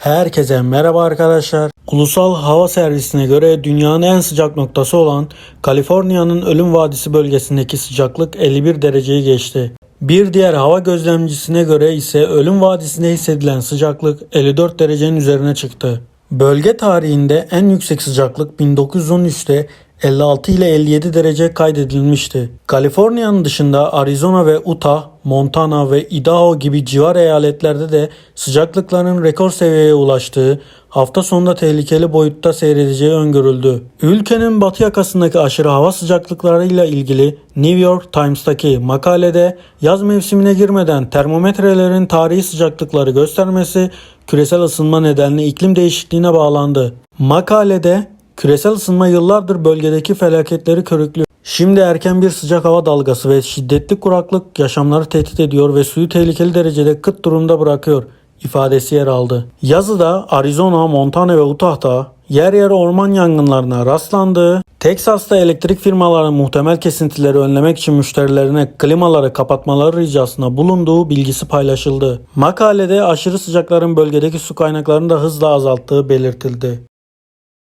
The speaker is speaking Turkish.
Herkese merhaba arkadaşlar. Ulusal Hava Servisine göre dünyanın en sıcak noktası olan Kaliforniya'nın Ölüm Vadisi bölgesindeki sıcaklık 51 dereceyi geçti. Bir diğer hava gözlemcisine göre ise Ölüm Vadisi'nde hissedilen sıcaklık 54 derecenin üzerine çıktı. Bölge tarihinde en yüksek sıcaklık 1913'te 56 ile 57 derece kaydedilmişti. Kaliforniya'nın dışında Arizona ve Utah, Montana ve Idaho gibi civar eyaletlerde de sıcaklıkların rekor seviyeye ulaştığı, hafta sonunda tehlikeli boyutta seyredeceği öngörüldü. Ülkenin batı yakasındaki aşırı hava sıcaklıklarıyla ilgili New York Times'taki makalede yaz mevsimine girmeden termometrelerin tarihi sıcaklıkları göstermesi küresel ısınma nedenli iklim değişikliğine bağlandı. Makalede Küresel ısınma yıllardır bölgedeki felaketleri körüklüyor. Şimdi erken bir sıcak hava dalgası ve şiddetli kuraklık yaşamları tehdit ediyor ve suyu tehlikeli derecede kıt durumda bırakıyor ifadesi yer aldı. Yazıda Arizona, Montana ve Utah'ta yer yer orman yangınlarına rastlandığı, Teksas'ta elektrik firmalarının muhtemel kesintileri önlemek için müşterilerine klimaları kapatmaları ricasında bulunduğu bilgisi paylaşıldı. Makalede aşırı sıcakların bölgedeki su kaynaklarını da hızla azalttığı belirtildi.